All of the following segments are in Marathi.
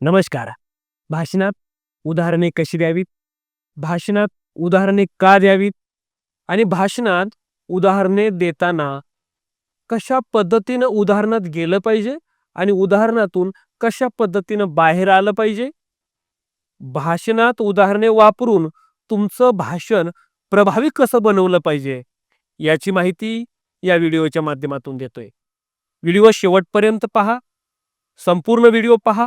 नमस्कार. भाषणात उदाहरणे कशी द्यावीत? भाषणात उदाहरणे का द्यावीत? आणि भाषणात उदाहरणे देताना कशा पद्धतीनं उदाहरणात गेलं पाहिजे? आणि उदाहरणातून कशा पद्धतीनं बाहेर आलं पाहिजे? भाषणात उदाहरणे वापरून तुमचं भाषण प्रभावी कसं बनवलं पाहिजे? याची माहिती या व्हिडिओच्या माध्यमातून देतोय. व्हिडिओ शेवटपर्यंत पहा. संपूर्ण व्हिडिओ पहा.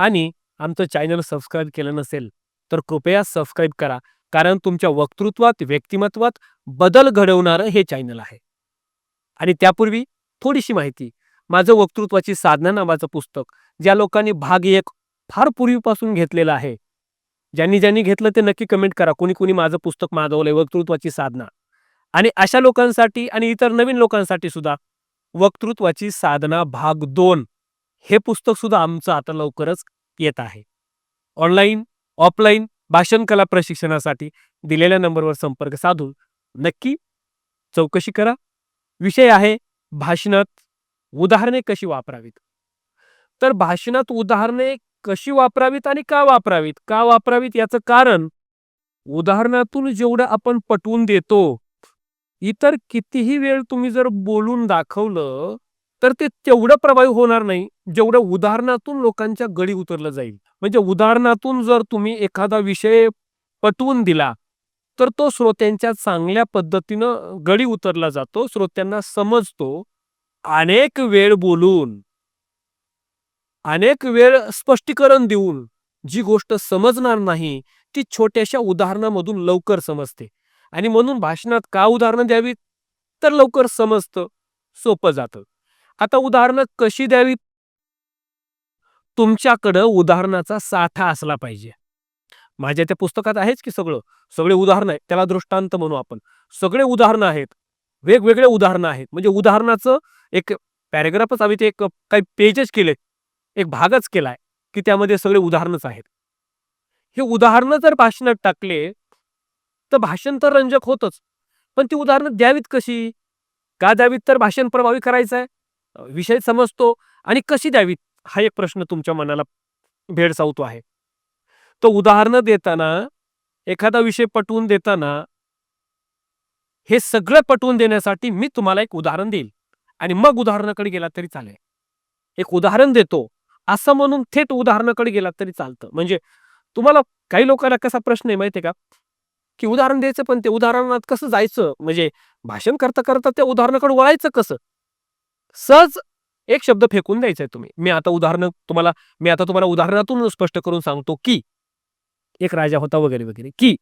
आणि आमचं चॅनल सबस्क्राईब केलं नसेल तर कृपया सबस्क्राईब करा. कारण तुमच्या वक्तृत्वात व्यक्तिमत्वात बदल घडवणारं हे चॅनल आहे. आणि त्यापूर्वी थोडीशी माहिती. माझं वक्तृत्वाची साधना नावाचं पुस्तक ज्या लोकांनी भाग एक फार पूर्वीपासून घेतलेलं आहे. ज्यांनी ज्यांनी घेतलं ते नक्की कमेंट करा. कुणी कुणी माझं पुस्तक मागवलंय वक्तृत्वाची साधना. आणि अशा लोकांसाठी आणि इतर नवीन लोकांसाठी सुद्धा वक्तृत्वाची साधना भाग दोन. हे पुस्तक सुद्धा आमचं आता लवकरच येत आहे. ऑनलाईन ऑफलाईन भाषण कला प्रशिक्षणासाठी दिलेल्या नंबरवर संपर्क साधून नक्की चौकशी करा. विषय आहे भाषणात उदाहरणे कशी वापरावीत? तर भाषणात उदाहरणे कशी वापरावीत आणि का वापरावीत? का वापरावीत याचं कारण उदाहरणातून जेवढं आपण पटवून देतो इतर कितीही वेळ तुम्ही जर बोलून दाखवलं तर ते तेवढं प्रभावी होणार नाही जेवढं उदाहरणातून लोकांच्या गळी उतरलं जाईल. म्हणजे उदाहरणातून जर तुम्ही एखादा विषय पटवून दिला तर तो श्रोत्यांच्या चांगल्या पद्धतीनं गळी उतरला जातो श्रोत्यांना समजतो. अनेक वेळ बोलून अनेक वेळ स्पष्टीकरण देऊन जी गोष्ट समजणार नाही ती छोट्याशा उदाहरणामधून लवकर समजते. आणि म्हणून भाषणात का उदाहरणं द्यावीत? तर लवकर समजतं सोपं जातं. आता उदाहरणं कशी द्यावीत? तुमच्याकडं उदाहरणाचा साठा असला पाहिजे. माझ्या त्या पुस्तकात आहेच की सगळं. सगळे उदाहरणं आहेत. त्याला दृष्टांत म्हणू आपण. सगळे उदाहरणं आहेत. वेगवेगळे उदाहरणं आहेत. म्हणजे उदाहरणाचं एक पॅरेग्राफच आम्ही ते एक काही पेजच केले एक भागच केलाय की त्यामध्ये सगळे उदाहरणच आहेत. हे उदाहरणं जर भाषणात टाकले तर भाषण तर रंजक होतच. पण ती उदाहरणं द्यावीत कशी? का द्यावीत? तर भाषण प्रभावी करायचं आहे विषय समजतो आणि कशी द्यावीत हा एक प्रश्न तुमच्या मनाला भेडसावतो आहे. तो उदाहरणं देताना एखादा विषय पटवून देताना हे सगळं पटवून देण्यासाठी मी तुम्हाला एक उदाहरण देईल. आणि मग उदाहरणाकडे गेला तरी चालेल. एक उदाहरण देतो. असं म्हणून थेट उदाहरणाकडे गेला तरी चालतं. म्हणजे तुम्हाला काही लोकांना कसा प्रश्न आहे माहितीये का? की उदाहरण द्यायचं पण ते उदाहरणात कसं जायचं? म्हणजे भाषण करता करता त्या उदाहरणाकडे वळायचं कसं? सहज एक शब्द फेकून द्यायचा आहे तुम्ही. मी आता उदाहरण तुम्हाला मी आता तुम्हाला उदाहरणातून स्पष्ट करून सांगतो की एक राजा होता वगैरे वगैरे की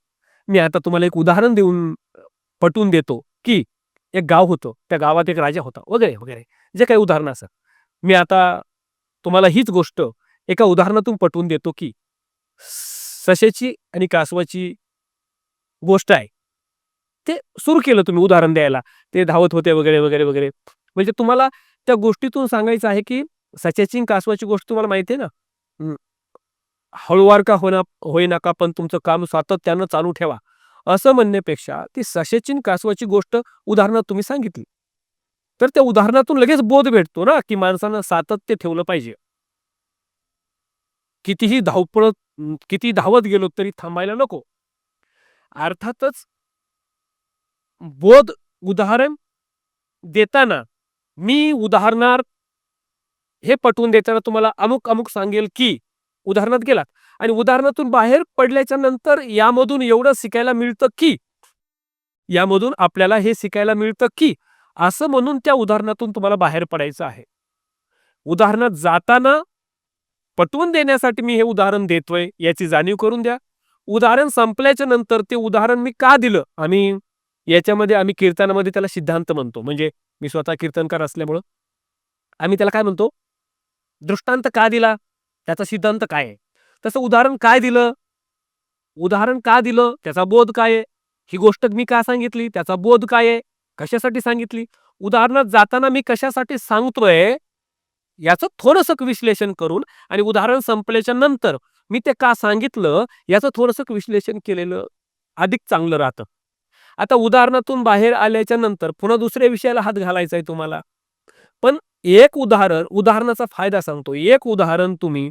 मी आता तुम्हाला एक उदाहरण देऊन पटवून देतो की एक गाव होतं त्या गावात एक राजा होता वगैरे वगैरे जे काही उदाहरण असं. मी आता तुम्हाला हीच गोष्ट एका उदाहरणातून पटवून देतो की सशेची आणि कासवाची गोष्ट आहे. ते सुरू केलं तुम्ही उदाहरण द्यायला. ते धावत होते वगैरे वगैरे वगैरे. म्हणजे तुम्हाला त्या गोष्टीतून सांगायचं आहे की सच्याची कासवाची गोष्ट तुम्हाला माहिती आहे ना? हळूवार का होना होई नका पण तुमचं काम सातत्यानं चालू ठेवा. असं म्हणण्यापेक्षा ती सशेची कासवाची गोष्ट उदाहरणात तुम्ही सांगितली. तर त्या उदाहरणातून लगेच बोध भेटतो ना की माणसानं सातत्य ठेवलं पाहिजे. कितीही धावपळ किती धावत गेलो तरी थांबायला नको. अर्थातच बोध उदाहरण देताना मी उदाहरणार हे पटवून देताना तुम्हाला अमुक अमुक सांगेल की उदाहरणात गेलात. आणि उदाहरणातून बाहेर पडल्याच्या नंतर यामधून एवढं शिकायला मिळतं की यामधून आपल्याला हे शिकायला मिळतं की असं म्हणून त्या उदाहरणातून तुम्हाला बाहेर पडायचं आहे. उदाहरणात जाताना पटवून देण्यासाठी मी हे उदाहरण देतोय याची जाणीव करून द्या. उदाहरण संपल्याच्या नंतर ते उदाहरण मी का दिलं? आम्ही याच्यामध्ये आम्ही कीर्तनामध्ये त्याला सिद्धांत म्हणतो. म्हणजे मी स्वतः कीर्तनकार असल्यामुळं. आम्ही त्याला काय म्हणतो? दृष्टांत का दिला? त्याचा सिद्धांत काय आहे? तसं उदाहरण काय दिलं? उदाहरण का दिलं? त्याचा बोध काय आहे? ही गोष्ट मी का सांगितली? त्याचा बोध काय आहे? कशासाठी सांगितली? उदाहरणात जाताना मी कशासाठी सांगतोय? याचं थोडंसं विश्लेषण करून आणि उदाहरण संपल्याच्या नंतर मी ते का सांगितलं? याचं थोडंसं विश्लेषण केलेलं अधिक चांगलं राहतं. आता उदाहरणातून बाहेर आल्याच्यानंतर पुन्हा दुसऱ्या विषयाला हात घालायचा आहे तुम्हाला. पण एक उदाहरण उदाहरणाचा फायदा सांगतो. एक उदाहरण तुम्ही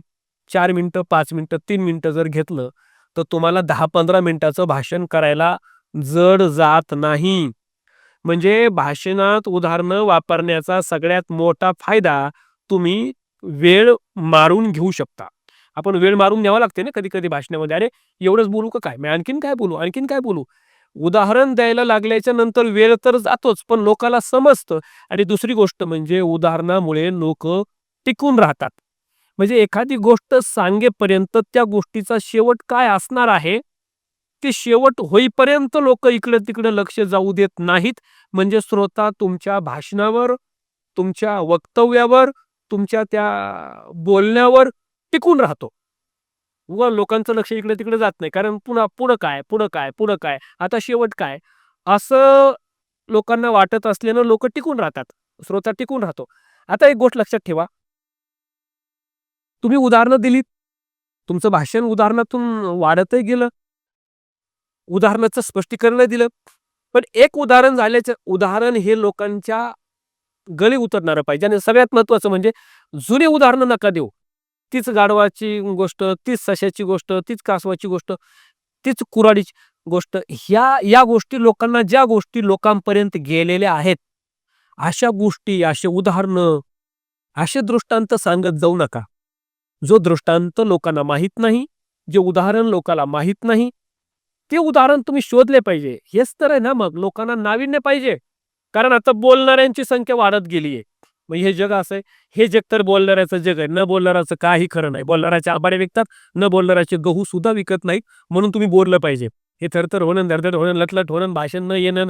चार मिनिटं पाच मिनिटं तीन मिनिटं जर घेतलं तर तुम्हाला दहा पंधरा मिनिटाचं भाषण करायला जड जात नाही. म्हणजे भाषणात उदाहरणं वापरण्याचा सगळ्यात मोठा फायदा तुम्ही वेळ मारून घेऊ शकता. आपण वेळ मारून न्यावं लागते ना कधी कधी भाषणामध्ये. अरे एवढंच बोलू का काय? मी आणखीन काय बोलू? आणखीन काय बोलू? उदाहरण द्यायला लागल्याच्या नंतर वेळ तर जातोच पण लोकाला समजतं. आणि दुसरी गोष्ट म्हणजे उदाहरणामुळे लोक टिकून राहतात. म्हणजे एखादी गोष्ट सांगेपर्यंत त्या गोष्टीचा शेवट काय असणार आहे? ते शेवट होईपर्यंत लोक इकडे तिकडे लक्ष जाऊ देत नाहीत. म्हणजे श्रोता तुमच्या भाषणावर तुमच्या वक्तव्यावर तुमच्या त्या बोलण्यावर टिकून राहतो. व लोकांचं लक्ष इकडे तिकडे जात नाही. कारण पुन्हा पुढं काय पुढं काय पुढं काय आता शेवट काय? असं लोकांना वाटत असल्यानं लोक टिकून राहतात. श्रोता टिकून राहतो. आता एक गोष्ट लक्षात ठेवा. तुम्ही उदाहरणं दिलीत. तुमचं भाषण उदाहरणातून वाढतही गेलं. उदाहरणाचं स्पष्टीकरण दिलं. पण एक उदाहरण झाल्याचं उदाहरण हे लोकांच्या गळी उतरणारं पाहिजे. आणि सगळ्यात महत्वाचं म्हणजे जुने उदाहरणं नका देऊ. तीच गाढवाची गोष्ट तीच सशाची गोष्ट तीच कासवाची गोष्ट तीच कुराडीची गोष्ट ह्या या गोष्टी लोकांना ज्या गोष्टी लोकांपर्यंत गेलेल्या आहेत अशा गोष्टी असे उदाहरणं असे दृष्टांत सांगत जाऊ नका. जो दृष्टांत लोकांना माहीत नाही जे उदाहरण लोकांना माहीत नाही ते उदाहरण तुम्ही शोधले पाहिजे. हेच तर आहे ना मग लोकांना नाविन्य पाहिजे. कारण आता बोलणाऱ्यांची संख्या वाढत गेली आहे मग हे जग असं आहे. हे जग तर बोलणाऱ्याचं जग आहे. न बोलणाऱ्याचं काही खरं नाही. बोलणाऱ्याचे आबाडे विकतात न बोलणाऱ्याचे गहू सुद्धा विकत नाहीत म्हणून तुम्ही बोललं पाहिजे. हे थरथर होणं धडधड होणं लटलट होणं भाषण न येणं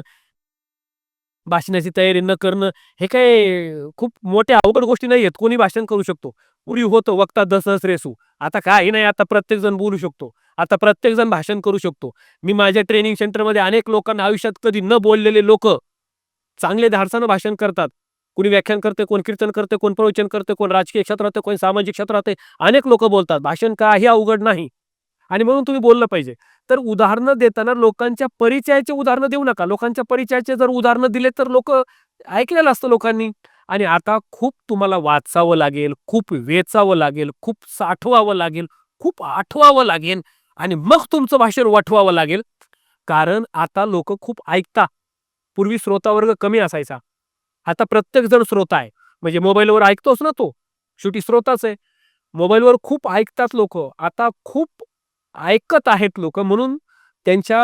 भाषणाची तयारी न करणं हे काय खूप मोठ्या अवघड गोष्टी नाही आहेत. कोणी भाषण करू शकतो. पूर्वी होतं वक्ता दसहस रेसू आता काही नाही. आता प्रत्येक जण बोलू शकतो. आता प्रत्येक जण भाषण करू शकतो. मी माझ्या ट्रेनिंग सेंटरमध्ये अनेक लोकांना आयुष्यात कधी न बोललेले लोक चांगले धाडसानं भाषण करतात. कोणी व्याख्यान करते कोण कीर्तन करते कोण प्रवचन करते कोण राजकीय क्षेत्रात कोण सामाजिक क्षेत्रात अनेक लोक बोलतात भाषण काही अवघड नाही. आणि म्हणून तुम्ही बोललं पाहिजे. तर उदाहरणं देताना लोकांच्या परिचयाचे उदाहरणं देऊ नका. लोकांच्या परिचयाचे जर उदाहरणं दिले तर लोक ऐकलेलं असतं लोकांनी. आणि आता खूप तुम्हाला वाचावं लागेल खूप वेचावं लागेल खूप साठवावं लागेल खूप आठवावं लागेल आणि मग तुमचं भाषण वाठवावं लागेल. कारण आता लोक खूप ऐकता. पूर्वी श्रोतावर्ग कमी असायचा. आता प्रत्येक जण श्रोता आहे. म्हणजे मोबाईलवर ऐकतोच ना तो? शेवटी श्रोताच आहे. मोबाईलवर खूप ऐकतात लोक. आता खूप ऐकत आहेत लोक म्हणून त्यांच्या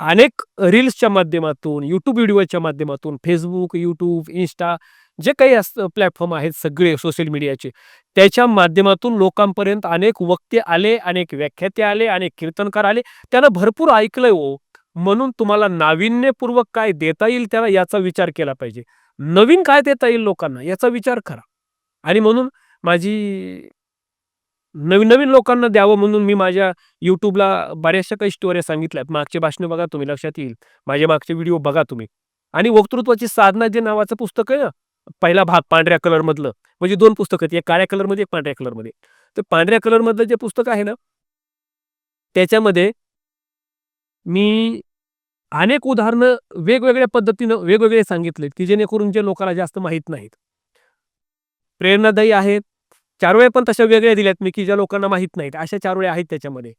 अनेक रील्सच्या माध्यमातून युट्यूब व्हिडिओच्या माध्यमातून फेसबुक यूट्यूब इन्स्टा जे काही असतं प्लॅटफॉर्म आहेत सगळे सोशल मीडियाचे त्याच्या माध्यमातून लोकांपर्यंत अनेक वक्ते आले अनेक व्याख्याते आले अनेक कीर्तनकार आले. त्यांना भरपूर ऐकलंय हो. म्हणून तुम्हाला नाविन्यपूर्वक काय देता येईल त्याला याचा विचार केला पाहिजे. नवीन काय देता येईल लोकांना याचा विचार करा. आणि म्हणून माझी नवीन नवीन लोकांना द्यावं म्हणून मी माझ्या युट्यूबला बऱ्याचशा काही स्टोऱ्या सांगितल्यात. मागचे भाषणं बघा तुम्ही लक्षात येईल. माझे मागचे व्हिडिओ बघा तुम्ही. आणि वक्तृत्वाची साधना जे नावाचं पुस्तक आहे ना पहिला भाग पांढऱ्या कलरमधलं म्हणजे दोन पुस्तकं आहेत. एक काळ्या कलरमध्ये एक पांढऱ्या कलरमध्ये तर पांढऱ्या कलरमधलं जे पुस्तक आहे ना त्याच्यामध्ये मी अनेक उदाहरणं वेगवेगळ्या पद्धतीनं वेगवेगळे सांगितले की जेणेकरून जे लोकांना जास्त माहीत नाहीत. प्रेरणादायी आहेत. चार पण तशा वेगळ्या दिल्यात मी की ज्या लोकांना माहीत नाहीत. अशा चार आहेत त्याच्यामध्ये.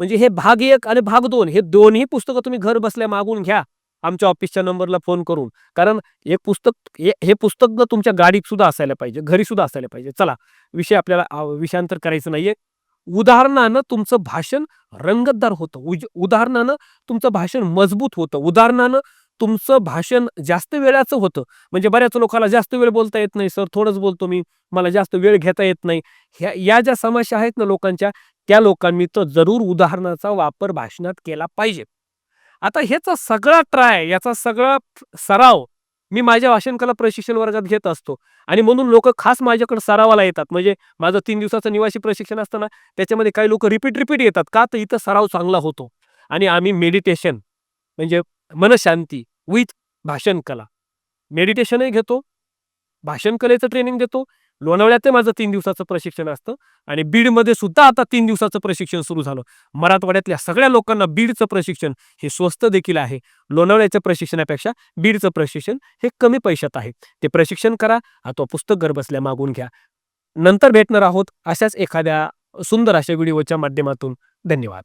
म्हणजे हे भाग एक आणि भाग दोन हे दोन्ही पुस्तकं तुम्ही घर बसल्या मागून घ्या. आमच्या ऑफिसच्या नंबरला फोन करून. कारण एक पुस्तक हे पुस्तक जर तुमच्या गाडीत सुद्धा असायला पाहिजे घरी सुद्धा असायला पाहिजे. चला विषय आपल्याला विषयांतर करायचं नाहीये. उदाहरणानं तुमचं भाषण रंगतदार होतं. उदाहरणानं तुमचं भाषण मजबूत होतं. उदाहरणानं तुमचं भाषण जास्त वेळाचं होतं. म्हणजे बऱ्याच लोकांना जास्त वेळ बोलता येत नाही सर थोडंच बोलतो मी. मला जास्त वेळ घेता येत नाही. ह्या या ज्या समस्या आहेत ना लोकांच्या त्या लोकांनी तर जरूर उदाहरणाचा वापर भाषणात केला पाहिजे. आता ह्याचा सगळा ट्राय याचा सगळा सराव मी माझ्या भाषणकला प्रशिक्षण वर्गात घेत असतो. आणि म्हणून लोक खास माझ्याकडे सरावाला येतात. म्हणजे माझं तीन दिवसाचं निवासी प्रशिक्षण असताना त्याच्यामध्ये काही लोक रिपीट रिपीट येतात. का तर इथं सराव चांगला होतो. आणि आम्ही मेडिटेशन म्हणजे मनशांती विथ भाषणकला. मेडिटेशनही घेतो. भाषणकलेचं ट्रेनिंग देतो. लोणावळ्यात माझं तीन दिवसाचं प्रशिक्षण असतं. आणि बीडमध्ये सुद्धा आता तीन दिवसाचं प्रशिक्षण सुरू झालं. मराठवाड्यातल्या सगळ्या लोकांना बीडचं प्रशिक्षण हे स्वस्त देखील आहे. लोणावळ्याच्या प्रशिक्षणापेक्षा बीडचं प्रशिक्षण हे कमी पैशात आहे. ते प्रशिक्षण करा अथवा पुस्तक घरबसल्या मागून घ्या. नंतर भेटणार आहोत अशाच एखाद्या सुंदर अशा व्हिडिओच्या माध्यमातून. धन्यवाद.